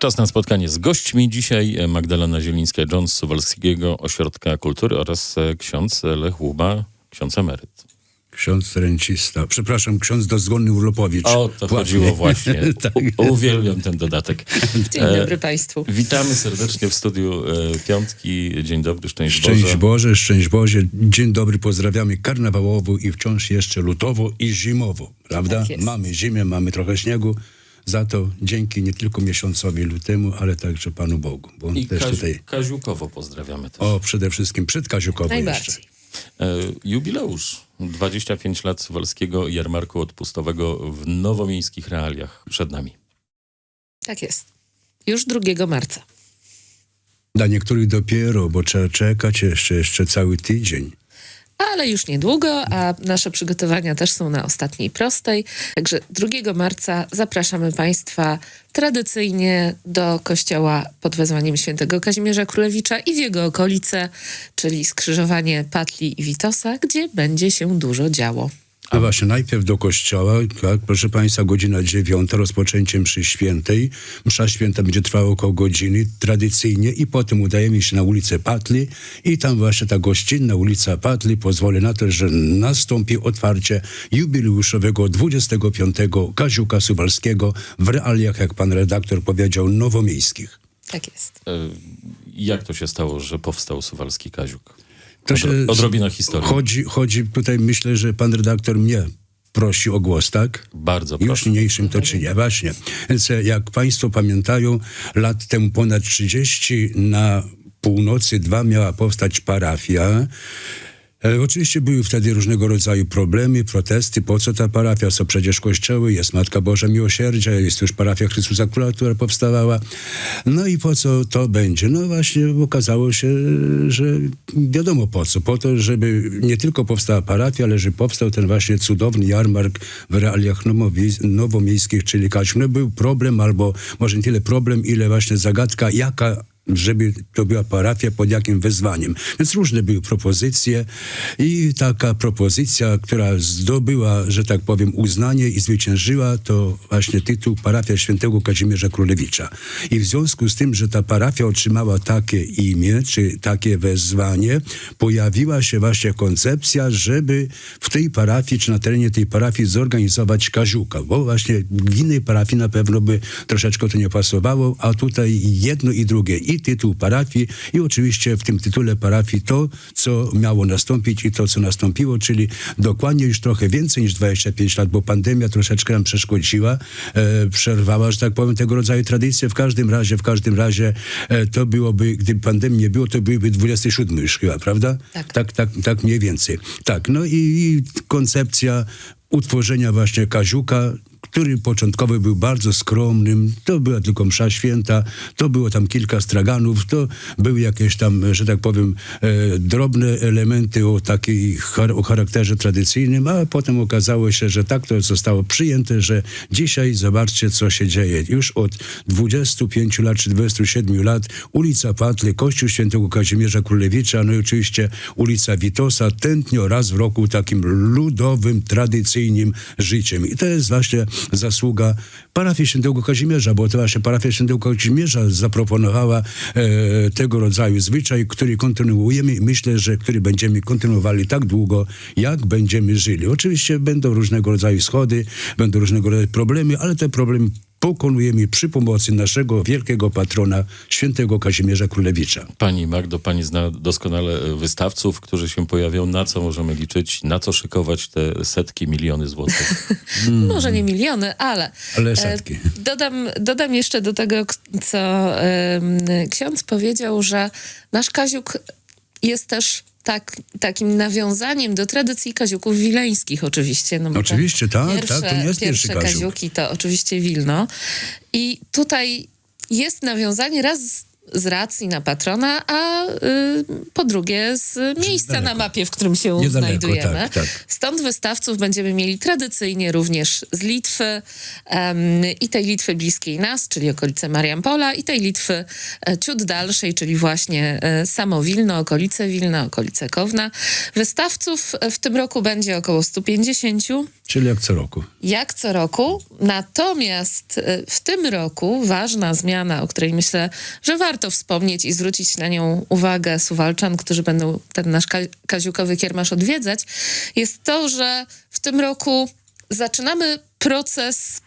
Czas na spotkanie z gośćmi. Dzisiaj e, Magdalena Zielińska-Jones z Suwalskiego Ośrodka Kultury oraz e, ksiądz Lech Łuba, ksiądz emeryt. Ksiądz rencista. Przepraszam, ksiądz dozgonny Urlopowicz. O, to chodziło właśnie. tak. Uwielbiam ten dodatek. Dzień E, dobry Państwu. Witamy serdecznie w studiu e, Piątki. Dzień dobry, szczęść, Szczęść Boże. Boże, szczęść Boże. Dzień dobry, pozdrawiamy karnawałowo i wciąż jeszcze lutowo i zimowo, prawda? Tak mamy zimę, mamy trochę śniegu. Za to dzięki nie tylko miesiącowi lutemu, ale także Panu Bogu. Bo on I też Kazi- tutaj. Kaziukowo pozdrawiamy też. O, przede wszystkim przed Kaziukowo jeszcze. Najbardziej. E, Jubileusz. 25 lat Suwalskiego Jarmarku Odpustowego w nowomiejskich realiach przed nami. Tak jest. Już 2 marca. Dla niektórych dopiero, bo trzeba czekać jeszcze, jeszcze cały tydzień. Ale już niedługo, a nasze przygotowania też są na ostatniej prostej. Także 2 marca zapraszamy Państwa tradycyjnie do kościoła pod wezwaniem świętego Kazimierza Królewicza i w jego okolice, czyli skrzyżowanie Patli i Witosa, gdzie będzie się dużo działo. A właśnie najpierw do kościoła, tak, proszę Państwa, godzina dziewiąta, rozpoczęciem mszy świętej. Msza święta będzie trwała około godziny, tradycyjnie, i potem udajemy się na ulicę Patli i tam właśnie ta gościnna ulica Patli pozwoli na to, że nastąpi otwarcie jubileuszowego 25. Kaziuka Suwalskiego w realiach, jak pan redaktor powiedział, nowomiejskich. Tak jest. E, Jak to się stało, że powstał Suwalski Kaziuk? To się- Odro- odrobina historii. Chodzi, chodzi tutaj, myślę, że pan redaktor mnie prosi o głos, tak? Bardzo Już proszę. niniejszym to czynię, właśnie. Więc e, jak Państwo pamiętają, lat temu ponad 30 na północy dwa miała powstać parafia. E, oczywiście były wtedy różnego rodzaju problemy, protesty. Po co ta parafia? Są przecież kościoły, jest Matka Boża Miłosierdzia, jest już parafia Chrystusa Króla, która powstawała. No i po co to będzie? No właśnie okazało się, że wiadomo po co. Po to, żeby nie tylko powstała parafia, ale żeby powstał ten właśnie cudowny jarmark w realiach nowomiejskich, czyli Kaziu. No był problem, albo może nie tyle problem, ile właśnie zagadka, jaka żeby to była parafia pod jakim wezwaniem. Więc różne były propozycje i taka propozycja, która zdobyła, że tak powiem, uznanie i zwyciężyła, to właśnie tytuł parafia świętego Kazimierza Królewicza. I w związku z tym, że ta parafia otrzymała takie imię, czy takie wezwanie, pojawiła się właśnie koncepcja, żeby w tej parafii, czy na terenie tej parafii zorganizować kaziuka, bo właśnie w innej parafii na pewno by troszeczkę to nie pasowało, a tutaj jedno i drugie, i tytuł parafii, i oczywiście w tym tytule parafii to, co miało nastąpić i to, co nastąpiło, czyli dokładnie już trochę więcej niż 25 lat, bo pandemia troszeczkę nam przeszkodziła, e, przerwała, że tak powiem, tego rodzaju tradycje. W każdym razie, w każdym razie e, to byłoby, gdyby pandemii nie było, to byłby 27 już chyba, prawda? Tak. tak, tak, tak mniej więcej. Tak, no i, i koncepcja utworzenia właśnie Kaziuka, który początkowo był bardzo skromnym. To była tylko msza święta, to było tam kilka straganów, to były jakieś tam, że tak powiem, e, drobne elementy o takiej o charakterze tradycyjnym, a potem okazało się, że tak to zostało przyjęte, że dzisiaj zobaczcie, co się dzieje. Już od 25 lat czy 27 lat ulica Patly, Kościół Świętego Kazimierza Królewicza, no i oczywiście ulica Witosa tętnią raz w roku takim ludowym, tradycyjnym życiem. I to jest właśnie zasługa parafii Świętego Kazimierza, bo to właśnie parafia Świętego Kazimierza zaproponowała e, tego rodzaju zwyczaj, który kontynuujemy i myślę, że który będziemy kontynuowali tak długo, jak będziemy żyli. Oczywiście będą różnego rodzaju schody, będą różnego rodzaju problemy, ale te problemy pokonujemy przy pomocy naszego wielkiego patrona, świętego Kazimierza Królewicza. Pani Magdo, pani zna doskonale e, wystawców, którzy się pojawią. Na co możemy liczyć? Na co szykować te setki, miliony złotych? Może nie miliony, ale. Ale setki. E, dodam, dodam jeszcze do tego, co em, ksiądz powiedział, że nasz Kaziuk jest też tak, takim nawiązaniem do tradycji kaziuków wileńskich oczywiście. No Oczywiście, tak, pierwsze, tak, to nie jest pierwszy pierwsze Kaziuk. kaziuki to oczywiście Wilno. I tutaj jest nawiązanie raz z- racji na patrona, a y, po drugie z miejsca na mapie, w którym się Niedaleko, znajdujemy. tak, tak. Stąd wystawców będziemy mieli tradycyjnie również z Litwy em, i tej Litwy bliskiej nas, czyli okolice Mariampola i tej Litwy e, ciut dalszej, czyli właśnie e, samo Wilno, okolice Wilna, okolice Kowna. Wystawców w tym roku będzie około 150. Czyli jak co roku. Jak co roku, Natomiast e, w tym roku ważna zmiana, o której myślę, że warto wspomnieć i zwrócić na nią uwagę Suwalczan, którzy będą ten nasz ka- kaziukowy kiermasz odwiedzać, jest to, że w tym roku zaczynamy proces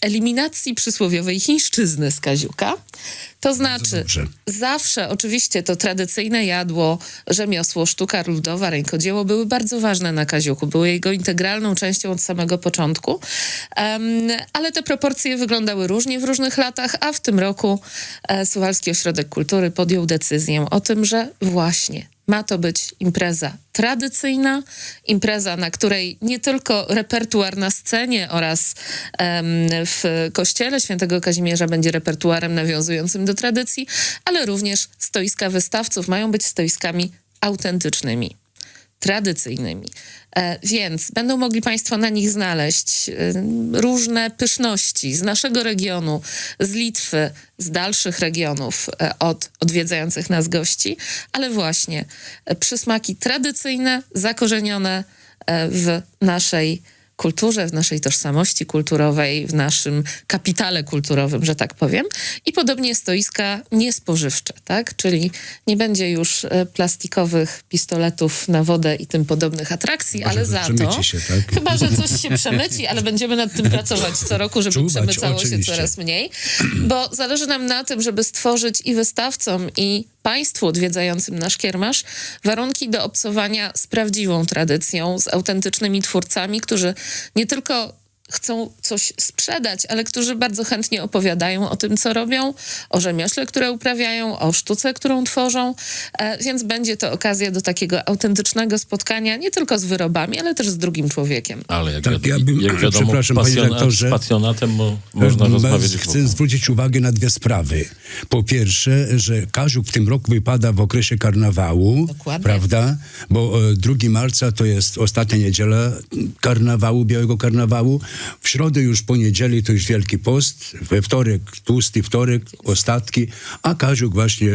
eliminacji przysłowiowej chińszczyzny z kaziuka. To znaczy, zawsze oczywiście to tradycyjne jadło, rzemiosło, sztuka ludowa, rękodzieło były bardzo ważne na kaziuku. Były jego integralną częścią od samego początku. Em, ale te proporcje wyglądały różnie w różnych latach, a w tym roku e, Suwalski Ośrodek Kultury podjął decyzję o tym, że właśnie ma to być impreza tradycyjna, impreza, na której nie tylko repertuar na scenie oraz w kościele świętego Kazimierza będzie repertuarem nawiązującym do tradycji, ale również stoiska wystawców mają być stoiskami autentycznymi tradycyjnymi. E, więc będą mogli Państwo na nich znaleźć e, różne pyszności z naszego regionu, z Litwy, z dalszych regionów e, od odwiedzających nas gości, ale właśnie przysmaki tradycyjne, zakorzenione w naszej kulturze, w naszej tożsamości kulturowej, w naszym kapitale kulturowym, że tak powiem. I podobnie stoiska niespożywcze, tak? Czyli nie będzie już e, plastikowych pistoletów na wodę i tym podobnych atrakcji, Chyba, ale za to... przemyci się, tak? Chyba, że coś się przemyci, ale będziemy nad tym pracować co roku, żeby Czuwać, przemycało się oczywiście. coraz mniej, bo zależy nam na tym, żeby stworzyć i wystawcom, i państwu odwiedzającym nasz kiermasz warunki do obcowania z prawdziwą tradycją, z autentycznymi twórcami, którzy nie tylko chcą coś sprzedać, ale którzy bardzo chętnie opowiadają o tym, co robią, o rzemiośle, które uprawiają, o sztuce, którą tworzą, e, więc będzie to okazja do takiego autentycznego spotkania nie tylko z wyrobami, ale też z drugim człowiekiem. Ale jak, Tak, wiadomo, ja bym- jak wiadomo, przepraszam, panie pasjona- redaktorze. z pasjonatem mo, można Bez- rozmawiać Chcę zwrócić uwagę na dwie sprawy. Po pierwsze, że Kaziuk w tym roku wypada w okresie karnawału, Dokładnie. prawda? Bo e, 2 marca to jest ostatnia niedziela karnawału, białego karnawału. W środę już po niedzieli to już Wielki Post, we wtorek tłusty wtorek, ostatki, a Kaziuk właśnie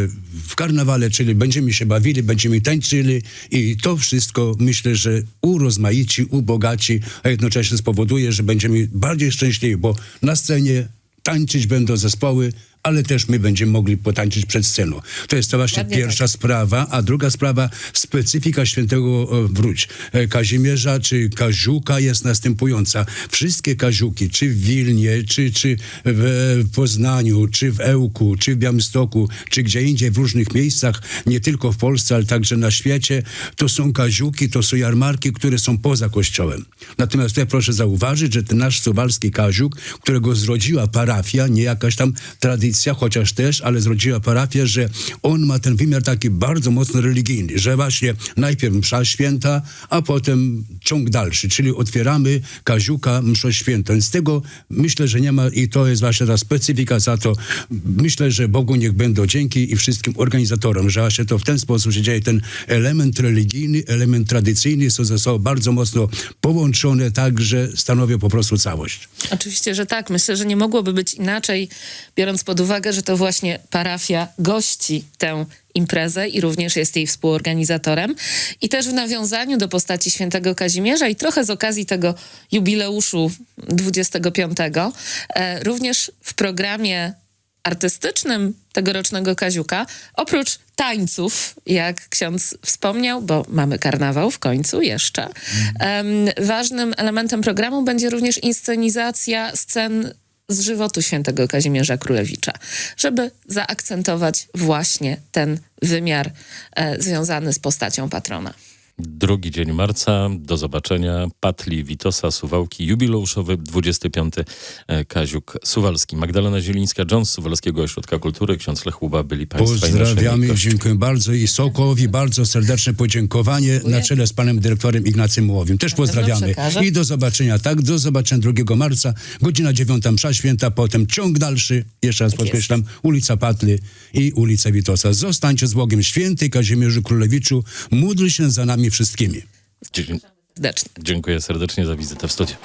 w karnawale, czyli będziemy się bawili, będziemy tańczyli i to wszystko myślę, że urozmaici, ubogaci, a jednocześnie spowoduje, że będziemy bardziej szczęśliwi, bo na scenie tańczyć będą zespoły, ale też my będziemy mogli potańczyć przed sceną. To jest to właśnie pierwsza sprawa, a druga sprawa, specyfika świętego e, wróć e, Kazimierza czy Kaziuka jest następująca. Wszystkie Kaziuki, czy w Wilnie, czy, czy w Poznaniu, czy w Ełku, czy w Białymstoku, czy gdzie indziej w różnych miejscach, nie tylko w Polsce, ale także na świecie, to są Kaziuki, to są jarmarki, które są poza kościołem. Natomiast tutaj proszę zauważyć, że ten nasz suwalski Kaziuk, którego zrodziła parafia, nie jakaś tam tradycja, chociaż też, ale zrodziła parafia, że on ma ten wymiar taki bardzo mocno religijny, że właśnie najpierw msza święta, a potem ciąg dalszy, czyli otwieramy Kaziuka mszę świętą. Więc z tego myślę, że nie ma i to jest właśnie ta specyfika za to. Myślę, że Bogu niech będą dzięki i wszystkim organizatorom, że właśnie to w ten sposób się dzieje. Ten element religijny, element tradycyjny są ze sobą bardzo mocno połączone, tak, że stanowią po prostu całość. Oczywiście, że tak. Myślę, że nie mogłoby być inaczej, biorąc pod uwagę, że to właśnie parafia gości tę imprezę i również jest jej współorganizatorem. I też w nawiązaniu do postaci świętego Kazimierza i trochę z okazji tego jubileuszu 25, e, również w programie artystycznym tegorocznego Kaziuka, oprócz tańców, jak ksiądz wspomniał, bo mamy karnawał w końcu jeszcze, em, ważnym elementem programu będzie również inscenizacja scen z żywotu świętego Kazimierza Królewicza, żeby zaakcentować właśnie ten wymiar e, związany z postacią patrona. Drugi dzień marca. Do zobaczenia. Patli, Witosa, Suwałki. Jubileuszowy 25. e, Kaziuk Suwalski. Magdalena Zielińska-Jones z Suwalskiego Ośrodka Kultury. Ksiądz Lech Łuba byli naszymi Pozdrawiamy, dziękuję bardzo i Sokołowi bardzo serdeczne podziękowanie na czele z panem dyrektorem Ignacym Łowiem. Też pozdrawiamy. przekażę. I do zobaczenia, tak, do zobaczenia 2 marca, godzina 9 msza święta, potem ciąg dalszy, jeszcze raz Tak jest. podkreślam, ulica Patly i ulica Witosa. Zostańcie z Bogiem Święty Kazimierzu Królewiczu, módl się za nami wszystkimi. Dziękuję serdecznie za wizytę w studiu.